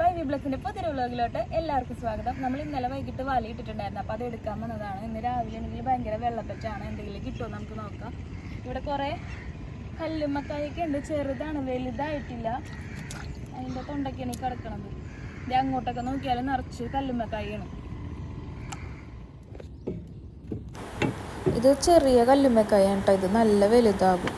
By V ബ്ലക്കിന്റെ പുതിയ വ്ളോഗിലോട്ട് എല്ലാവർക്കും സ്വാഗതം. നമ്മൾ ഇന്നലെ വൈകിട്ട് വാലി ഇട്ടിട്ടുണ്ടായിരുന്നു. അപ്പോൾ അത് എടുക്കാൻ വന്നതാണ്. ഇന്ന് രാവിലെ ആണെങ്കിൽ ഭയങ്കര വെള്ളപ്പറ്റാണ് എന്തെങ്കിലും കിട്ടുമോ നമുക്ക് നോക്കാം. ഇവിടെ കുറേ കല്ലുമ്മക്കായൊക്കെ ഉണ്ട്. ചെറുതാണ് വലുതായിട്ടില്ല. അതിന്റെ തൊണ്ടയ്ക്കാണ് ഈ കിടക്കണത്. ഇത് അങ്ങോട്ടൊക്കെ നോക്കിയാൽ നിറച്ച് കല്ലുമ്മക്കായാണ്. ഇത് ചെറിയ കല്ലുമ്മക്കായാണ് കേട്ടോ ഇത് നല്ല വലുതാകും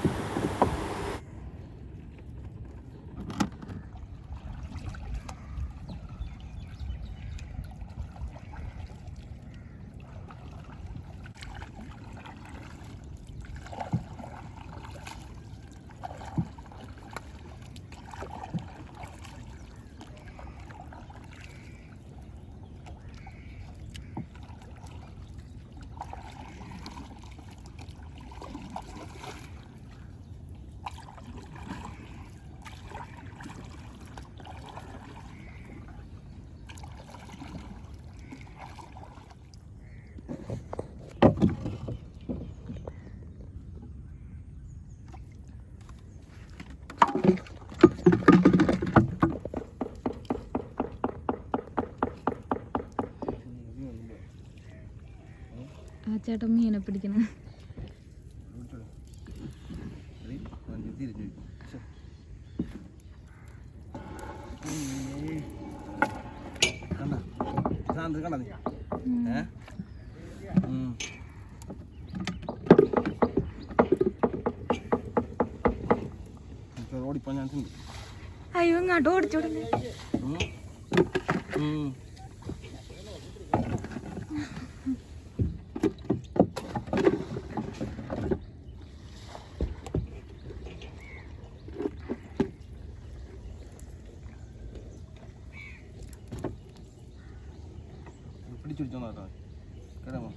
ആ ചേട്ടൻ മീനെ പിടിക്കണം. അയ്യോ ഇങ്ങോട്ട് ഓടിച്ചോടുന്നു ഉം. പിടിച്ചു കേട്ടോ കേടാമോ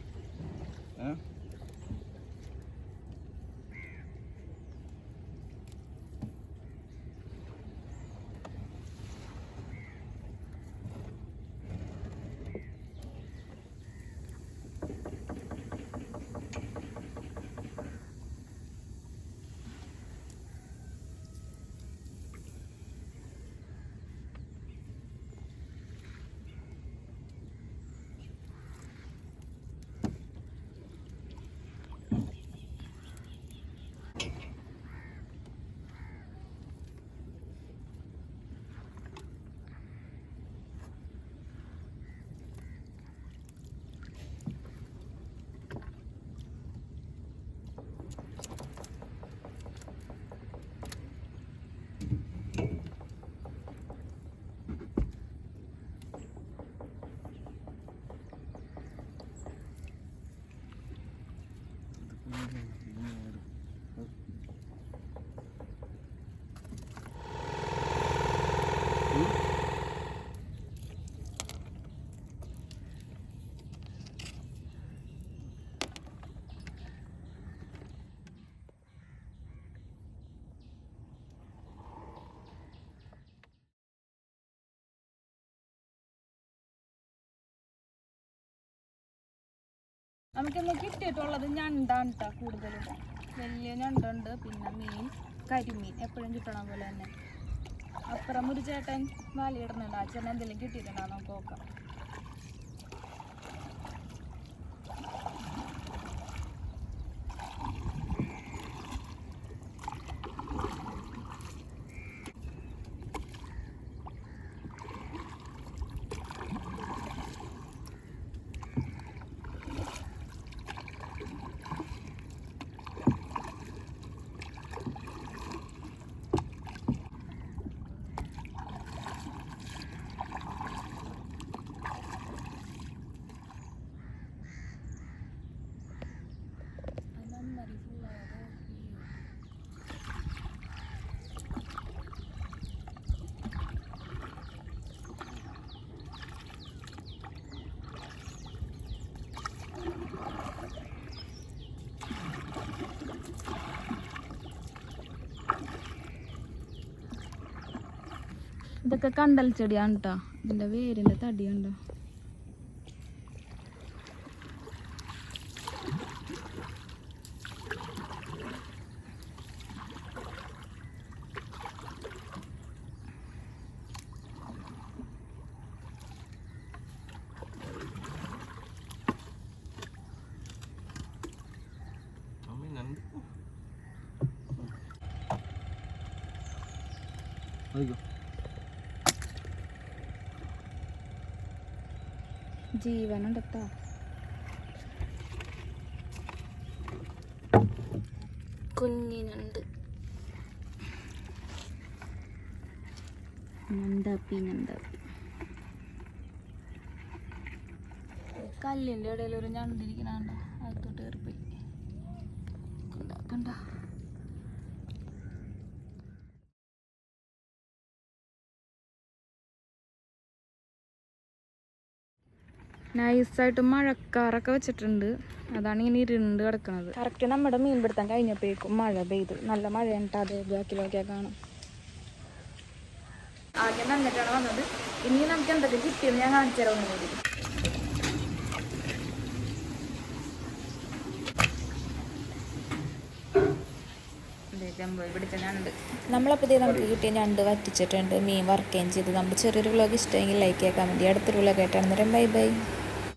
നമുക്കിന്ന് കിട്ടിയിട്ടുള്ളത് ഞണ്ടാണ് കേട്ടോ കൂടുതലും. വലിയ ഞണ്ടുണ്ട് പിന്നെ മീൻ കരിമീൻ എപ്പോഴും കിട്ടണ പോലെ തന്നെ. അപ്പുറം ഒരു ചേട്ടൻ വാലിയിടുന്നുണ്ട് ആ ചേട്ടൻ എന്തെങ്കിലും കിട്ടിയിട്ടുണ്ടോ? നമുക്ക് നോക്കാം. ഇതൊക്കെ കണ്ടൽ ചെടിയാണ് കേട്ടോ ഇതിന്റെ വേരിന്റെ തടിയുണ്ടോ. There you go. ജീവനുണ്ട് കേട്ടോ കുഞ്ഞിനുണ്ട്. നന്ദാപ്പി നന്ദാപ്പി. കല്ലിന്റെ ഇടയിൽ ഒരു ഞണ്ടിരിക്കണ അകത്തോട്ട് കയറിപ്പോയി. കണ്ട കണ്ട? നൈസായിട്ട് മഴക്കാറൊക്കെ വെച്ചിട്ടുണ്ട്. അതാണ് ഇങ്ങനെ ഇരുണ്ട് കിടക്കുന്നത് കറക്റ്റ് നമ്മുടെ മീൻ പിടുത്തം കഴിഞ്ഞപ്പോഴേക്കും മഴ പെയ്ത്. നല്ല മഴ ഉണ്ട് അതേ. ബാക്കിലൊക്കെ കാണും. ആദ്യം നന്നിട്ടാണ് വന്നത്. ഇനി നമുക്ക് എന്തൊക്കെ കിട്ടിയെന്ന് ഞാൻ കാണിച്ചു തരാം ഒന്നും കൂടി പിടിച്ച ഞണ്ട് നമ്മളപ്പോൾ ഇതേ നമുക്ക് കിട്ടിയ ഞണ്ട് വറ്റിച്ചിട്ടുണ്ട്. മീൻ വറുക്കുകയും ചെയ്ത്. നമ്മുടെ ചെറിയൊരു വ്ളോഗ് ഇഷ്ടമെങ്കിൽ ലൈക്ക് ചെയ്യാൻ വേണ്ടി അടുത്തൊരു വ്ളോഗ് ആയിട്ടാണ് ബൈ ബൈ.